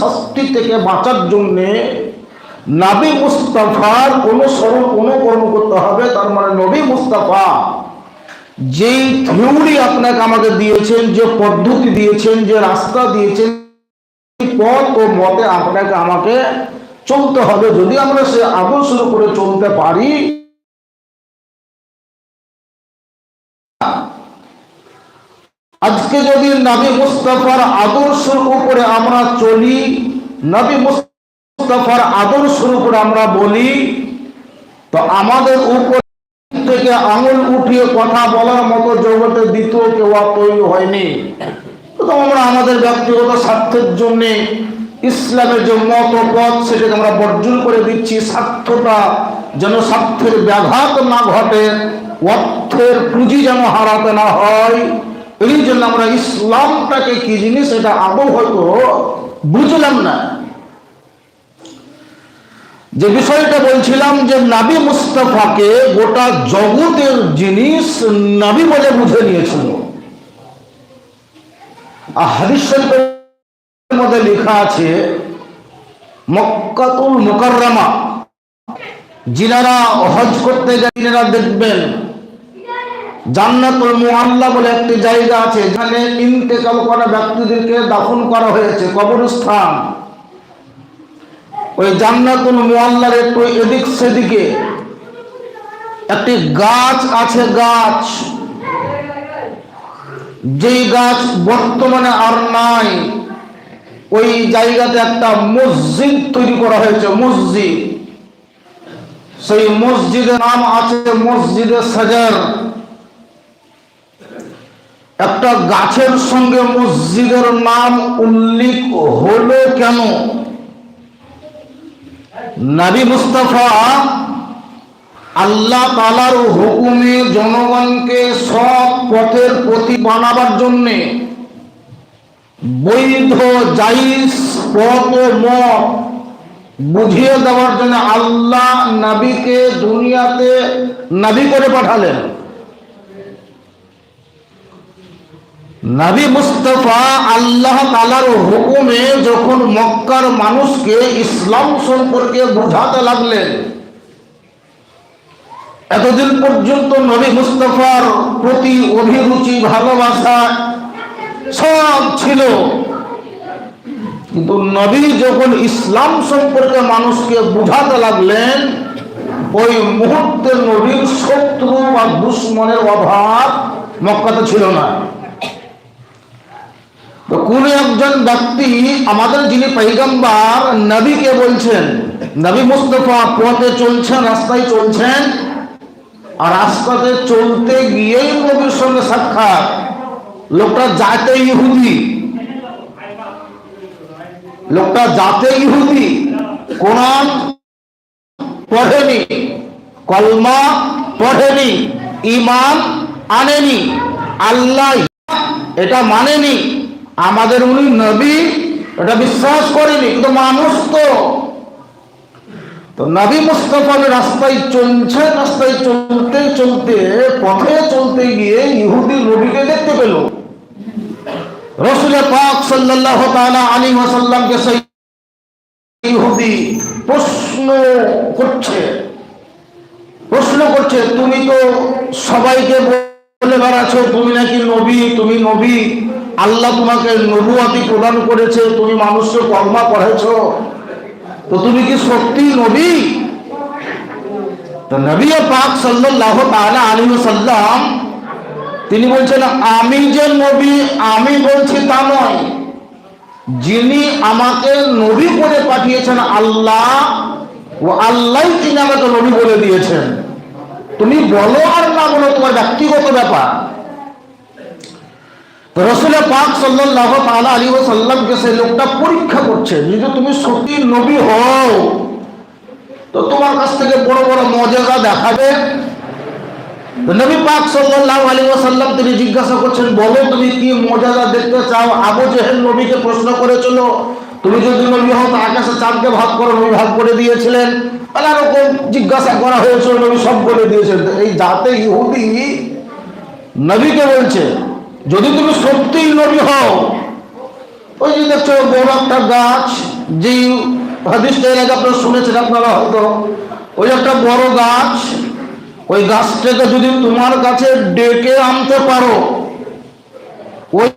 শাস্তি থেকে বাঁচার জন্যে নাবি মুস্তাফার অনুসরণ অনুকরণ করতে হবে। তার মানে নবী মুস্তাফা যেই থিওরি আপনাকে আমাকে দিয়েছেন, যে পদ্ধতি দিয়েছেন, যে রাস্তা দিয়েছেন পথ ও মতে আপনাকে আমাকে চলতে হবে। যদি আমরা সে আদর্শ করে চলতে পারি আজকে যদি নবী মুস্তাফার আদর্শের উপরে আমরা চলি, নবী মুস্তাফার আদর্শের উপরে আমরা বলি, তো আমাদের উপর থেকে আঙুল উঠিয়ে কথা বলার মতো জগতে দ্বিতীয় কেউ তৈরি হয়নি। আমরা আমাদের ব্যক্তিগত স্বার্থের জন্য ইসলামের যে মত পথ সেটাকে আমরা বর্জন করে দিচ্ছি, স্বার্থটা যেন স্বার্থের ব্যাঘাত না ঘটে, অর্থের পুঁজি যেন হারাতে না হয়। এই জন্য আমরা ইসলামটাকে কি জিনিস? এটা আদৌ হয়তো বুঝলাম না। যে বিষয়টা বলছিলাম যে নাবি মুস্তফাকে গোটা জগতের জিনিস নাবি বলে বুঝে নিয়েছিল। হাদিস শরীফের মধ্যে লেখা আছে, মক্কাতুল মুকাররামা, যিনারা হজ করতে যায় যিনারা দেখবেন জান্নাতুল মুআল্লা বলে একটি জায়গা আছে, যেখানে ইন্তেকাল করা ব্যক্তিদেরকে দাফন করা হয়েছে, কবরস্থান। ওই জান্নাতুল মুআল্লার একটু এদিক সেদিকে একটি গাছ আছে গাছ। যেই গাছ বর্তমানে আর নাই, ওই জায়গাতে একটা মসজিদ তৈরি করা হয়েছে, মসজিদ। সেই মসজিদের নাম আছে মসজিদে সাজার। একটা গাছের সঙ্গে মসজিদের নাম উল্লেখ হলো কেন? নবী মুস্তাফা আল্লাহ তালার হুকুমে জনগণকে সব পথের প্রতি বানাবার জন্যে বৈধ জাইজ পথ ও মত বুঝিয়ে দেওয়ার জন্য আল্লাহ নবীকে দুনিয়াতে নাবি করে পাঠালেন। নবী মুস্তফা আল্লাহ তালার হুকুমে যখন মক্কার মানুষকে ইসলাম সম্পর্কে বোঝাতে লাগলেন, এতদিন পর্যন্ত নবী মুস্তফার প্রতি অভিরুচি, ভালোবাসা সব ছিল। কিন্তু নবী যখন ইসলাম সম্পর্কে মানুষকে বুঝাতে লাগলেন, ওই মুহূর্তে নবীর শত্রু বা দুশ্মনের অভাব মক্কাতে ছিল না। তো কোন একজন ব্যক্তি আমাদের যিনি পৈগম্বার নবীকে বলছেন, নবী মুস্তফা পথে চলছেন, রাস্তায় চলছেন, আর রাস্তাতে চলতে গিয়েই নবীর সঙ্গে সাক্ষাৎ। লোকটা যাতে ইহুদি। লোকটা যাতে ইহুদি। কোরআন পড়েনি, কলমা পড়েনি ইমান আনেনি, আল্লাহ এটা মানেনি। আমাদের উনি নবী, এটা বিশ্বাস করেনি, কিন্তু মানুষ তো। তো নবী মুস্তফা রাস্তায় চলছে, রাস্তায় চলতে চলতে, পথে চলতে গিয়ে ইহুদি নবীকে দেখতে পেল। রসুল পাক সাল্লাহ তাআলা আলী ওয়াসাল্লামকে সেই ইহুদি প্রশ্ন করছে। প্রশ্ন করছে, তুমি তো সবাইকে বলে বেড়াচ্ছ, তুমি নাকি নবী, তুমি নবী। আল্লাহ তোমাকে নবুয়াতি প্রদান করেছে, তুমি মানুষকে কর্মা করেছ। তো তুমি কি সত্যি নবী? নবী পাক সাল্লাহ আলী সাল্লাম তিনি বলছেন, আমি যে নবী, আমি বলছি তা নয়। যিনি আমাকে নবী করে পাঠিয়েছেন আল্লাহ, ও আল্লাহ তিনি আমাকে নবী বলে দিয়েছেন। তুমি বলো আর না বলো, তোমার ব্যক্তিগত ব্যাপার। তো রসুল পাক সাল্লাহ তালা আলী সাল্লামকে সেই লোকটা পরীক্ষা করছে যদি তুমি সত্যি নবী হও, তো তোমার কাছ থেকে বড় বড় মর্যাদা দেখাবে? নবী পাক সাল্লাল্লাহু আলাইহি ওয়াসাল্লাম তিনি জিজ্ঞাসা করছেন, বলো তুমি কি মর্যাদা দেখতে চাও? আবু জেহেল নবীকে প্রশ্ন করেছিল, তুমি যদি নবী হও আকাশে চাঁদকে ভাগ করো। নবী ভাগ করে দিয়েছিলেন। নানা রকম জিজ্ঞাসা করা হয়েছিল, নবী সব বলে দিয়েছেন। এই জাতে ইহুদি নবীকে বলছে যদি তুমি সত্যিই নবী হও, ওই যে দেখছ বড় একটা গাছ যে হাদিসটা এর আপনারা শুনেছেন, আপনারা হয়তো, ওই একটা বড় গাছ, ওই গাছটাকে যদি তোমার কাছে ডেকে আনতে পারো, ওই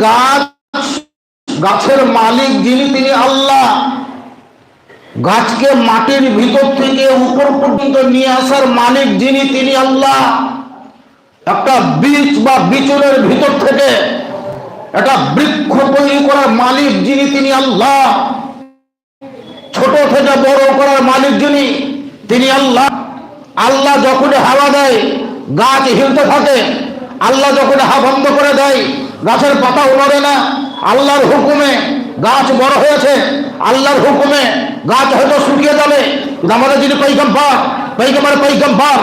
গাছ, গাছের মালিক যিনি, তিনি আল্লাহ। গাছকে মাটির ভিতর থেকে উপর পর্যন্ত নিয়ে আসার মালিক যিনি, তিনি আল্লাহ। একটা বীজ বা বিচুলের ভিতর থেকে একটা বৃক্ষ তৈরি করার মালিক যিনি, তিনি আল্লাহ। ছোট থেকে বড় করার মালিক যিনি, তিনি আল্লাহ। আল্লাহ যখন হাওয়া দেয়, গাছ হিলতে থাকে, আল্লাহ যখন হা বন্ধ করে দেয়, গাছের পাতা উড়ে না, আল্লাহর হুকুমে গাছ বড় হয়েছে, আল্লাহর হুকুমে গাছ হয়তো শুকিয়ে যাবে। আমাদের যিনি পৈগম্বর পৈগম্বর পৈগম্বর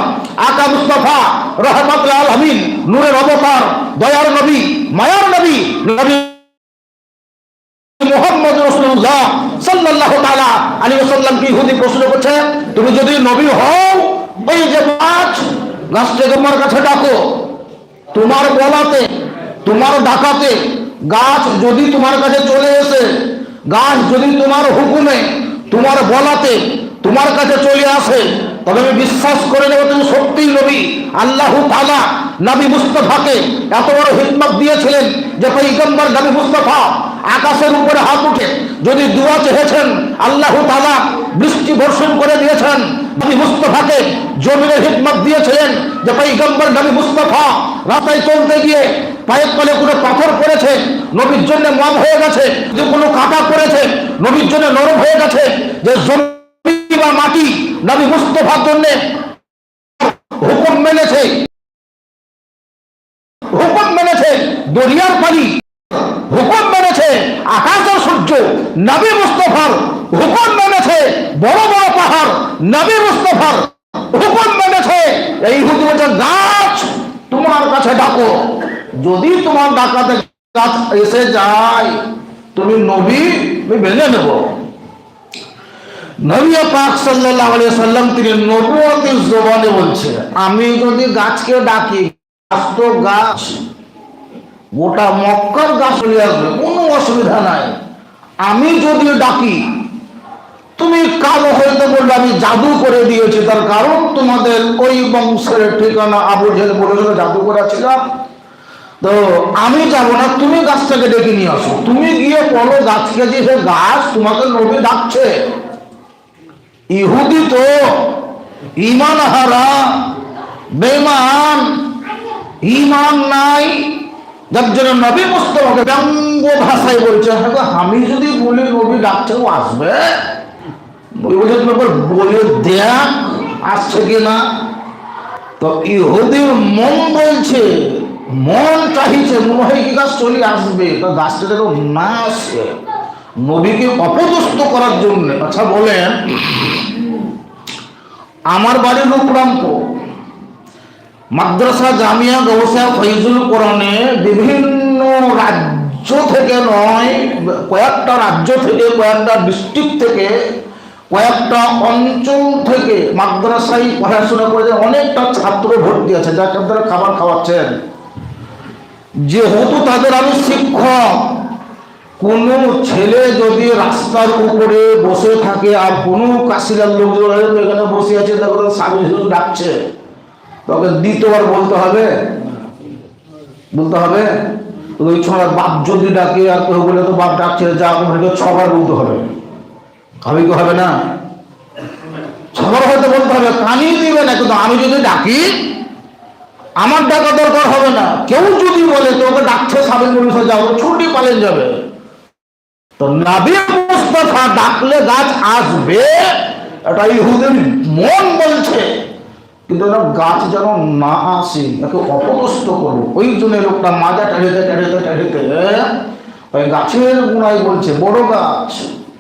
আকা মুস্তফা রহমত আলমিন, নূরের অবতার, দয়ার নবী, মায়ার নবী নবী মোহাম্মদ রসুল্লাহ সাল্লাহ তালা আলী সাল্লামকে ইহুদি প্রশ্ন করছে? তুমি যদি নবী হও, ওই যে গাছ গাছটা তোমার কাছে ডাকো। তোমার বলাতে তোমার ডাকাতে গাছ যদি তোমার কাছে চলে এসে, গাছ যদি তোমার হুকুমে, তোমার বলাতে, তোমার কাছে চলে আসে তবে আমি বিশ্বাস করে নেব তুমি সত্যিই নবী। আল্লাহ তালা নবী মুস্তফাকে এত বড় হিকমত দিয়েছিলেন যে পৈগম্বর নবী মুস্তফা আকাশের উপরে হাত উঠে যদি দুয়া চেয়েছেন, আল্লাহ তালা বৃষ্টি বর্ষণ করে দিয়েছেন, নবী মুস্তফাকে জমিনের হিকমত দিয়েছিলেন যে পৈগম্বর নবী মুস্তফা রাস্তায় চলতে গিয়ে পায়ের তলে কোনো পাথর পড়েছে, নবীর জন্য মন হয়ে গেছে যে কোনো কাটা পড়েছে, নবীর জন্য নরম হয়ে গেছে, যে জমি বা নবী মুস্তফার জন্য হুকুম মেনেছে। হুকুম মেনেছে দরিয়ার পানি। হুকুম মেনেছে আকাশের সূর্য। নবী মুস্তফার হুকুম মেনেছে বড় বড় পাহাড়। নবী মুস্তফার হুকুম মেনেছে এই হুকুম গাছ। তোমার কাছে ডাকো। যদি তোমার ডাকাতে গাছ এসে যায়, তুমি নবী আমি মেনে নেব। নবী পাক আলাইহি সাল্লাম তিনি নবুয়তের জবানে বলছে আমি যদি গাছকে ডাকি, গাছ তো গাছ, গোটা মক্কার গাছ চলে আসবে, কোনো অসুবিধা নাই। আমি যদি ডাকি, তুমি কালো হইতে বললে আমি জাদু করে দিয়েছি, তার কারণ তোমাদের ওই বংশের ঠিকানা আবু জেল বলে জাদু করেছিলাম তো আমি যাব না, তুমি গাছটাকে ডেকে নিয়ে আসো। তুমি গিয়ে বলো, গাছকে যে গাছ তোমাকে নবী ডাকছে। ইহুদি তো ইমান হারা বেমান ইমান নাই। যার জন্য নবী মুস্তফাকে ব্যঙ্গ ভাষায় বলছে হ্যাঁ আমি যদি বলি নবী ডাকছে, ও আসবে? নবী বলছে, তুমি বলে দেখ, আসছে কিনা তো ইহুদির মন বলছে, মন চাহিছে, মনে হয় কি গাছ চলে আসবে, তো গাছটা যেন না আসে। নবীকে অপদস্থ করার জন্য। আচ্ছা বলেন, আমার বাড়ির রূপরামপুর মাদ্রাসা, জামিয়া গৌসা ফৈজুল কোরআনে বিভিন্ন রাজ্য থেকে নয়, কয়েকটা রাজ্য থেকে, কয়েকটা ডিস্ট্রিক্ট থেকে, কয়েকটা অঞ্চল থেকে মাদ্রাসায় পড়াশোনা করে অনেকটা ছাত্র ভর্তি আছে যাকে আপনারা খাবার খাওয়াচ্ছেন। যেহেতু তাদের আমি শিক্ষক কোনো ছেলে যদি রাস্তার উপরে বসে থাকে আর কোনো কাশিলার লোকজন এখানে বসে আছে, তাকে স্বামী ডাকছে। তবে দ্বিতীয়বার বলতে হবে। বলতে হবে, ওই ছড়া বাপ যদি ডাকে আর কেউ বলে তো বাপ ডাকছে, যা আপনাকে ছবার বলতে হবে। হবে কি হবে না? ছবার হয়তো বলতে হবে, কানিয়ে দিবে না, কিন্তু আমি যদি ডাকি, আমার ডাকা দরকার হবে না। কেউ যদি বলে তোকে ডাকছে সাবেক মনুষ্য যাও, ছুটি পালেন যাবে। তো নাবি মুস্তফা ডাকলে গাছ আসবে, এটা ইহুদের মন বলছে। কিন্তু গাছ যেন না আসে, একে অপদস্থ করব ওই জন্য লোকটা মাজা টাড়িতে টাড়িতে টাড়িতে ওই গাছের গুণাই বলছে, বড় গাছ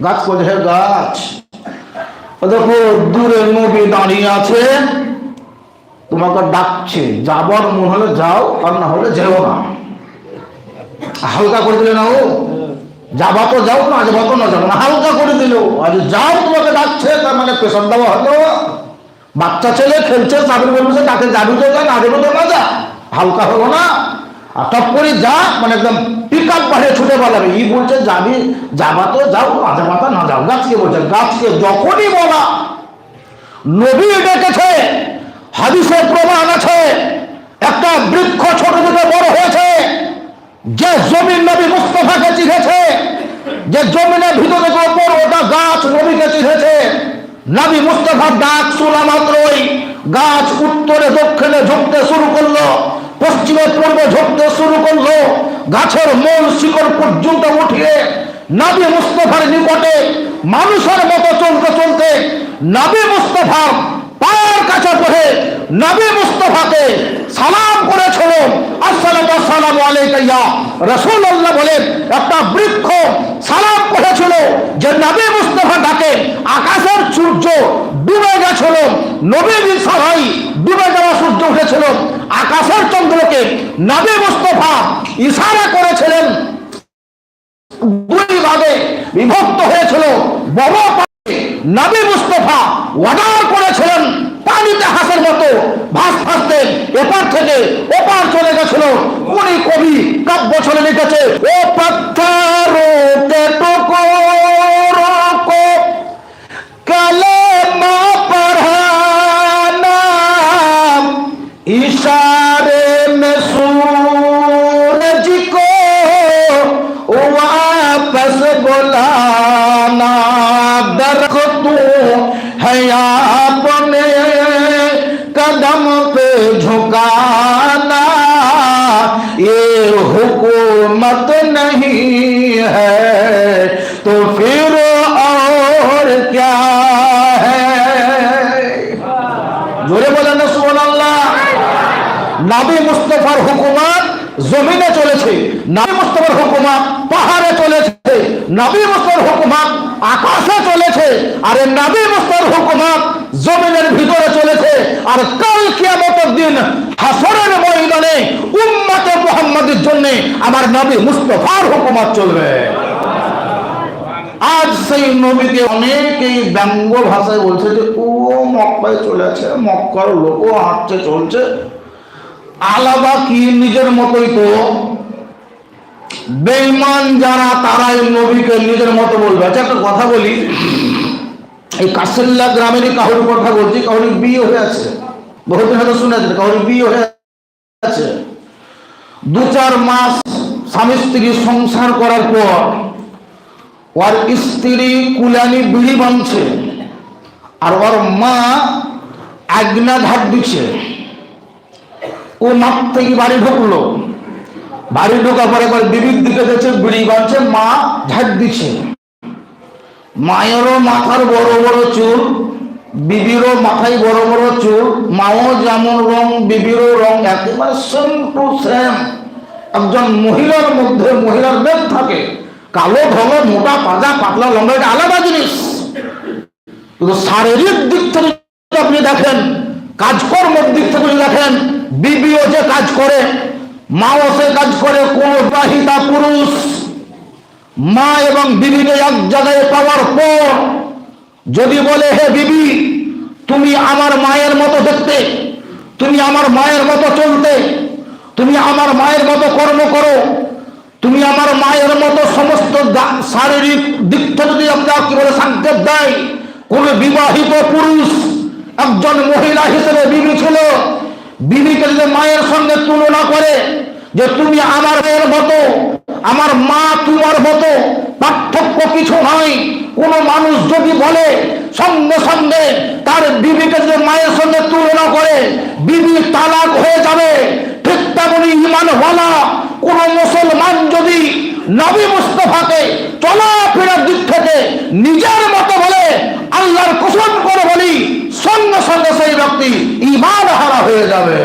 গাছ "হে গাছ? দেখো, দূরে নবী দাঁড়িয়ে আছে। তোমাকে ডাকছে, যাবার মন হলে যাও, আর না হলে যেও না। হালকা করে দিলে না ও যাবা তো যাও, না যাবা তো না যাব না। হালকা করে দিল। আজ যাও, তোমাকে ডাকছে, তার মানে প্রেশার দেওয়া হলো বাচ্চা ছেলে খেলছে চাকরি বলছে তাকে যাবি তো না যাবি তো না যা। হালকা হলো না। আর টপ করে যা মানে একদম পিক পিকআপ বাড়ে ছুটে পালাবে। ই বলছে, যাবি, যাবা তো, যাও যাবা তো না যাও। গাছকে বলছে, গাছকে যখনই বলা, নবী ডেকেছে, হাদিসের প্রমাণ আছে। একটা বৃক্ষ ছোট থেকে বড় হয়েছে। যে জমিন নবী মুস্তফাকে চিনেছে, যে জমিনের ভিতরে ওপর ওটা গাছ নবীকে চিনেছে, নবী মুস্তফার ডাক শোনা মাত্রই গাছ উত্তরে, দক্ষিণে ঝুঁকতে শুরু করল, পশ্চিমে পূর্বে ঝুঁকতে শুরু করল, গাছের মূল শিকড় পর্যন্ত উঠিয়ে নবী মুস্তফার নিকটে মানুষের মতো চলতে চলতে নবী মুস্তফার পায়ের কাছে পড়ে নবী মুস্তফাকে সালাম আসসালামু আসসালামু আলাইকা ইয়া রাসূলুল্লাহ বলেন, একটা বৃক্ষ সালাম করেছিল যে নবী মুস্তফা ডাকে আকাশের সূর্য ডুবে গেছিল, নবী সবাই ডুবে যাওয়া সূর্য উঠেছিল, আকাশের চন্দ্রকে নবী মুস্তফা ইশারা করেছিলেন। দুই ভাগে বিভক্ত হয়েছিল। বড় নবী মুস্তফা অর্ডার করেছিলেন পানিতে হাসের মতো ভাস ভাসতেন এপার থেকে ওপার চলে গেছিল। উনি কবি কাব্য চলে লিখেছে, ও পাত্থারো নাবি মুস্তফার হুকুমাত জমিনে চলেছে, নাবি মুস্তফার হুকুমাত পাহাড়ে চলেছে, নাবি মুস্তফার হুকুমাত আকাশে চলেছে, আর নাবি মুস্তফার হুকুমাত জমিনের ভিতরে চলেছে, আর কাল কিয়ামতের দিন হাসরের ময়দানে উম্মতে মুহাম্মাদের জন্য আমার নবী মুস্তফার হুকুমাত চলবে। আজ সেই নবীকে অনেকেই ব্যঙ্গ ভাষায় বলছে যে, ও মক্কায় চলেছে, মক্কার লোকও হাঁটছে চলছে আলাদা কি নিজের মতোই তো? বেঈমান যারা, তারাই নবীকে নিজের মতো বলবে। আচ্ছা একটা কথা বলি। এই কাসিল্লা গ্রামেরই কাহুর কথা বলছি কাহুরি বিয়ে হয়ে আছে। বহুদিন হয়তো শুনেছেন কাহুরি বিয়ে হয়ে আছে। দু চার মাস স্বামী স্ত্রী সংসার করার পর ওর স্ত্রী কুলানি বিড়ি বাঁধছে আর ওর মা আগ্না ধার দিচ্ছে। ও মাঠ থেকে বাড়ি ঢুকলো। বাড়ি ঢোকার পরে একবার বিবির দিকে গেছে বিড়ি বাঁধছে, মা ঝাড় দিচ্ছে। মায়েরও মাথার বড় বড় চুল, বিবিরও মাথায় বড় বড় চুল, মাও যেমন রং, বিবিরও রং, একেবারে সেম টু সেম একজন মহিলার মধ্যে মহিলার বেদ থাকে। কালো, ধলো, মোটা, পাজা, পাতলা, লম্বা, এটা আলাদা জিনিস। কিন্তু শারীরিক দিক থেকে আপনি দেখেন, কাজকর্মের দিক থেকে দেখেন বিবিও যে কাজ করে, মাও সে কাজ করে, কোন বিবাহিতা পুরুষ, মা এবং বিবিকে এক জায়গায় পাওয়ার পর যদি বলে, হে বিবি, তুমি আমার মায়ের মতো দেখতে, তুমি আমার মায়ের মতো চলতে, তুমি আমার মায়ের মতো কর্ম করো, তুমি আমার মায়ের মতো সমস্ত শারীরিক দিক থেকে যদি আপনার বলে সংকেত দেয়, কোন বিবাহিত পুরুষ একজন মহিলা হিসেবে বিবি ছিল বিবিকে যদি মায়ের সঙ্গে তুলনা করে যে তুমি আমার মায়ের মতো, আমার মা তোমার মতো, পার্থক্য কিছু নয় কোন মানুষ যদি বলে, সঙ্গে সঙ্গে তার বিবিকে যদি মায়ের সঙ্গে তুলনা করে, বিবি তালাক হয়ে যাবে। ঠিক তেমনি ইমান হলা কোন মুসলমান যদি নবী মুস্তফাকে চলাফেরার দিক থেকে নিজের মতো বলে, আল্লাহর কুসম করে বলি সঙ্গে সঙ্গে সেই ব্যক্তি ইমান হারা হয়ে যাবে।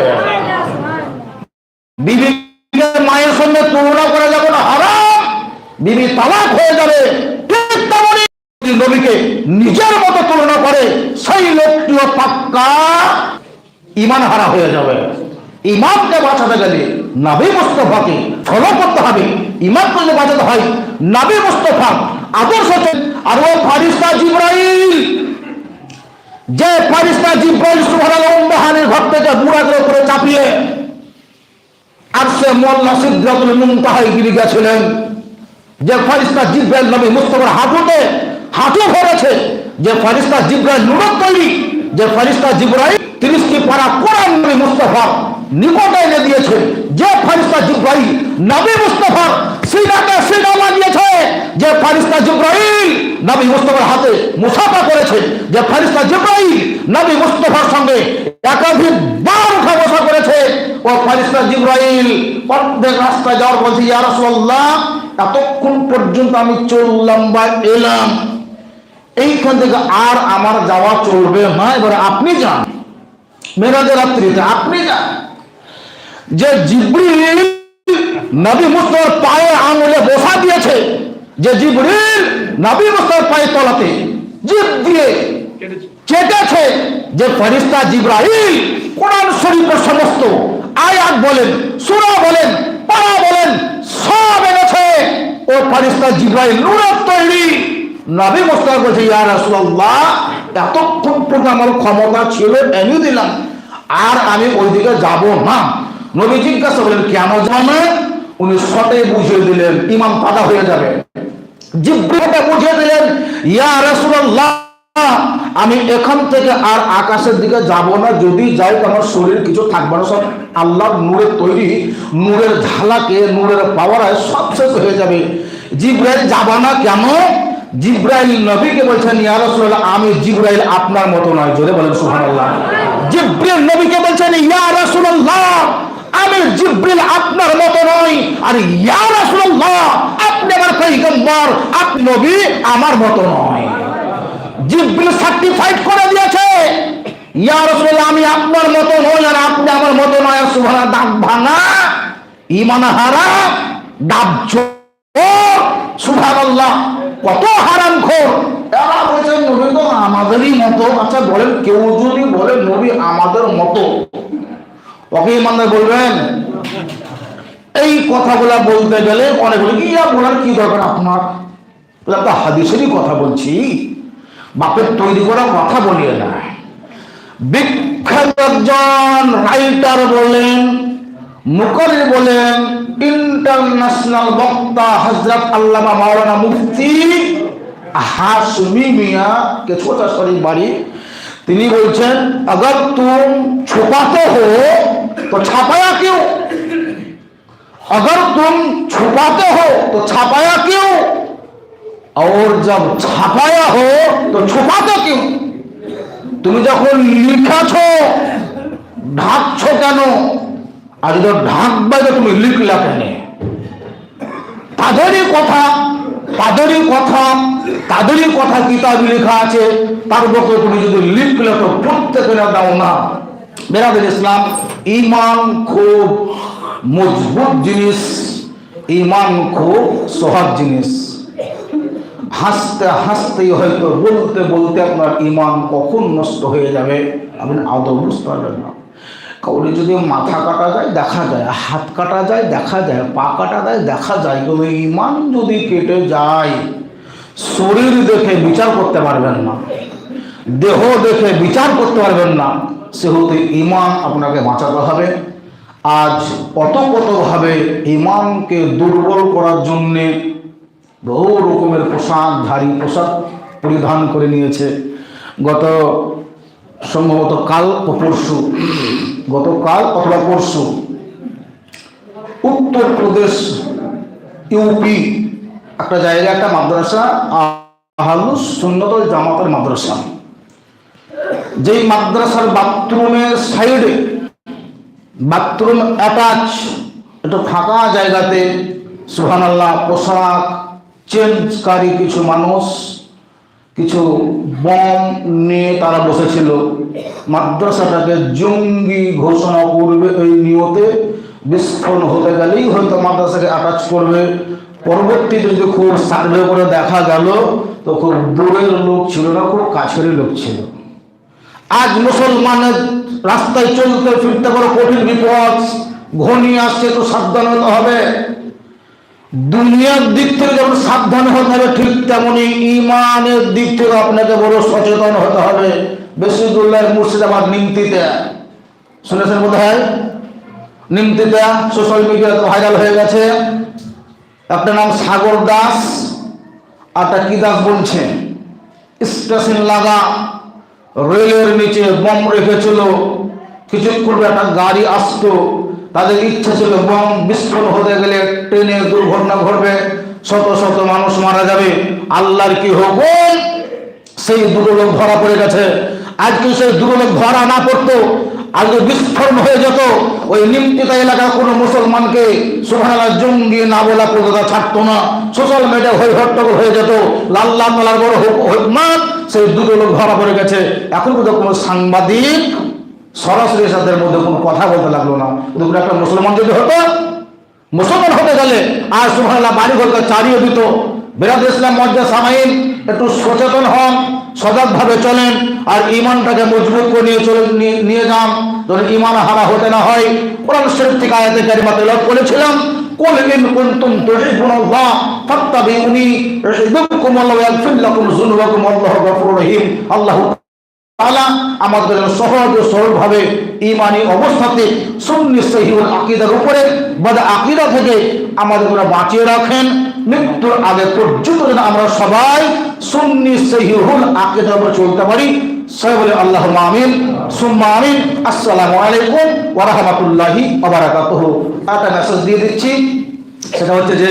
বিবিকে মায়ের সঙ্গে তুলনা করা না, হারাম। বিবি তালাক হয়ে যাবে। নবীকে নিজের মতো তুলনা করে সেই লোকটিও পাক্কা ইমান হারা হয়ে যাবে। ইমানকে বাঁচাতে গেলে নাবি মুস্তফাকে ফলো করতে হবে। ইমান করলে বাঁচাতে হয় নাবি মুস্তফা। আদর্শ আর ও ফারিস্তা জিব্রাইল। যে ফারিস্তা জিব্রাইল সুবহানাল্লাহ উম্মাহানের ঘর থেকে বুড়াদের উপরে চাপিয়ে আর সে মোল্লা সিদ্ধাতুল মুমতাহাই গিরি গেছিলেন। যে ফারিস্তা জিব্রাইল নবী মুস্তফার হাঁটুতে হাঁটু ভরেছে যে ফারিস্তা জিব্রাইল নুরত তৈরি, যে ফারিস্তা জিব্রাইল তিরিশটি পারা কোরআন নবী মুস্তফা নিকটে এনে দিয়েছে। যে ফারিস্তা জিব্রাইল নবী মুস্তফা যে ফারিস্তা জিব্রাইল নবী মুস্তফার হাতে মুসাফা যে ফারিস্তা জিব্রাইল নবী মুস্তফার সঙ্গে একাধিক বার উঠা বসা করেছে, ও ফারিস্তা রাস্তায় যাওয়ার বলছে এতক্ষণ পর্যন্ত আমি চললাম বা এলাম। এইখান থেকে আর আমার যাওয়া চলবে না। এবারে আপনি যান। মেরাজের রাত্রিতে আপনি যান। যে জিব্রিল নবী মুস্তফার পায়ে আঙুলে বসা দিয়েছে যে জিব্রিল নবী মুস্তফার পায়ে তলাতে জিভ দিয়ে চেটেছে যে ফেরেশতা জিব্রাইল কোরআন শরীফের সমস্ত আয়াত বলেন, সূরা বলেন, পারা বলেন, সব এনেছে। ও ফেরেশতা জিব্রাইল নূরের তৈরি। নবী মুস্তাফা বলছে, ইয়া রাসূলুল্লাহ, এতক্ষণ পর্যন্ত আমার ক্ষমতা ছিল, এনে দিলাম। আর আমি ওইদিকে যাব না। নবী জিজ্ঞাসা করলেন, কেন জানে উনি সটে বুঝিয়ে দিলেন, ইমাম পাতা হয়ে যাবে। জিব্রিলকে বুঝিয়ে দিলেন, ইয়া রাসূলুল্লাহ, আমি এখান থেকে আর আকাশের দিকে যাব না, যদি যাই আমার শরীর কিছু থাকবে না। সব আল্লাহ নূরের তৈরি, নূরের ঝালাকে, নূরের পাওয়ারায় সব শেষ হয়ে যাবে। জিব্রাইল যাব না কেন? জিব্রাইল নবীকে বলছেন, ইয়া রাসূলুল্লাহ, আমি জিব্রাইল আপনার মতো নয়। জোরে বলেন, সুবহানাল্লাহ। জিব্রাইল নবীকে বলছেন, ইয়া রাসূলুল্লাহ, আমি জিব্রিল আপনার মতো নই। আর ইয়া রাসূলুল্লাহ, আপনি আমার পয়গম্বর, আপনি নবী আমার মতো নয়। জিব্রিল সার্টিফাইড করে দিয়েছে, ইয়া রাসূলুল্লাহ, আমি আপনার মতো নই আর আপনি আমার মতো নয়। আর সুবহানাল্লাহ, দাঁত ভাঙা, ঈমান হারা, ডাব সুবহানাল্লাহ, কত হারাম খোর এরা বলছেন নবী তো আমাদেরই মতো। আচ্ছা বলেন, কেউ যদি বলে, নবী আমাদের মতো? ওকে মানে বলবেন? এই কথাগুলা বলতে গেলে অনেক বলে ইয়া বলার, কি দরকার আপনার? একটা হাদিসেরই কথা বলছি। বাপের তৈরি করা কথা বলিয়ে না বিখ্যাত একজন রাইটার বলেন মুকরির বলেন ইন্টারন্যাশনাল বক্তা হজরত আল্লামা মাওলানা মুফতি হাসমি মিয়া কে ছোটা শরীফ বাড়ি তিনি বলছেন अगर तुम छुपाते हो तो छापाया क्यों अगर तुम छुपाते हो तो छापाया क्यों और जब छापाया हो तो छुपाते क्यों তুমি যখন লিখাছ ঢাকছ কেন আর যদি ঢাকবে তো তুমি লিখলা কেন তাদেরই কথা তাদেরই কথা তাদেরই কথা কিতাবে লেখা আছে। তার মতো তুমি যদি লিখলে তো প্রত্যেকের দাও না। বেরাদের ইসলাম ইমান খুব মজবুত জিনিস ইমান খুব সহজ জিনিস। হাসতে হাসতেই হয়তো বলতে বলতে আপনার ইমান কখন নষ্ট হয়ে যাবে, আপনি আদৌ বুঝতে পারবেন না। কাউরে যদি মাথা কাটা যায়, দেখা যায়, হাত কাটা যায়, দেখা যায়, পা কাটা যায়, দেখা যায় কিন্তু ইমান যদি কেটে যায়, শরীর দেখে বিচার করতে পারবেন না, দেহ দেখে বিচার করতে পারবেন না, সেহেতু ইমান আপনাকে বাঁচাতে হবে। আজ কত কতভাবে ইমানকে দুর্বল করার জন্যে বহু রকমের পোশাকধারী পোশাক পরিধান করে নিয়েছে। গত সম্ভবত কাল ও পরশু গতকাল অথবা পরশু উত্তরপ্রদেশ ইউপি, একটা জায়গায় একটা মাদ্রাসা আহালুস সুন্নতল জামাতের মাদ্রাসা। যেই মাদ্রাসার বাথরুমের সাইডে বাথরুম অ্যাটাচ, একটু ফাঁকা জায়গাতে সুহানাল্লাহ পোশাক চেঞ্জকারী কিছু মানুষ কিছু বম নিয়ে তারা বসেছিল। মাদ্রাসাটাকে জঙ্গি ঘোষণা করবে এই নিয়তে। বিস্ফোরণ হতে গেলেই হয়তো মাদ্রাসাকে অ্যাটাচ করবে। পরবর্তীতে যদি খুব সার্ভে করে দেখা গেল, তো খুব দূরের লোক ছিল না, খুব কাছেরই লোক ছিল। আজ মুসলমানের রাস্তায় চলতে ফিরতে বড় কঠিন বিপদ। ঘনিয়ে আসছে তো সাবধান হতে হবে। দুনিয়ার দিক থেকে যেমন সাবধান হতে হবে, ঠিক তেমনি ইমানের দিক থেকে আপনাকে বড় সচেতন হতে হবে। বেশিদুল্লাহ মুর্শিদাবাদ, নিমতিতে। শুনেছেন বোধ হয় নিমতিটা সোশ্যাল মিডিয়াতে ভাইরাল হয়ে গেছে। একটা নাম সাগর দাস, আর কি দাস বলছে? স্টেশন লাগা, রেলের নিচে বম রেখেছিল। কিছুক্ষণ একটা গাড়ি আসতো। তাদের ইচ্ছা ছিল বম বিস্ফোরণ হতে গেলে ট্রেনে দুর্ঘটনা ঘটবে, শত শত মানুষ মারা যাবে। আল্লাহর কি হুকুম? সেই দুটো লোক ধরা পড়ে গেছে। আজকে সেই দুটো লোক ধরা না পড়তো আজকে বিস্ফোরণ হয়ে যেত, ওই নিমতিতা এলাকার কোনো মুসলমানকে সুহানাল্লাহ জঙ্গি না বলা পর্যন্ত ছাড়তো না। সোশ্যাল মিডিয়া হয়ে হট্টগোল হয়ে যেত। লাল্লা মালার বড় হুকমান সেই দুটো লোক ধরা পড়ে গেছে। এখন কিন্তু কোনো সাংবাদিক সরাসরি তাদের মধ্যে কোনো কথা বলতে লাগল না। কিন্তু একটা মুসলমান যদি হতো, মুসলমান হতে গেলে, আর সুবহানাল্লাহ বাড়ি ঘরকে চালিয়ে দিত। বেরাদ ইসলাম, মজ্জা সামাইন, একটু সচেতন হন, সজাগভাবে চলেন, আর ইমানটাকে মজবুত করে নিয়ে চলে, নিয়ে- যান। যেন ইমান হারা হতে না হয়, কোরআন শরীফ থেকে আয়াতে কারিমা তেলাওয়াত করেছিলাম, কুল ইন কুনতুম তুহিব্বুনাল্লাহ ফাত্তাবিউনি ইউহিব্বুকুমুল্লাহ ওয়া ইয়াগফির লাকুম যুনুবাকুম, আল্লাহু গফুরুর রহিম, আল্লাহু আমাদের সহজ ও সরলভাবে ইমানি অবস্থাতে সুন্নি সহিউল আকীদার উপরে বাদ আকিদা থেকে আমাদের যেন বাঁচিয়ে রাখেন। মৃত্যুর আগে পর্যন্ত যেন আমরা সবাই সুন্নি সহিহুল আকীদার উপরে চলতে পারি। সবাই আল্লাহ আমিন। সুম্মা আমিন। আসসালামু আলাইকুম ওয়া রাহমাতুল্লাহি ওয়া বারাকাতুহু। একটা মেসেজ দিয়ে দিচ্ছি। সেটা হচ্ছে যে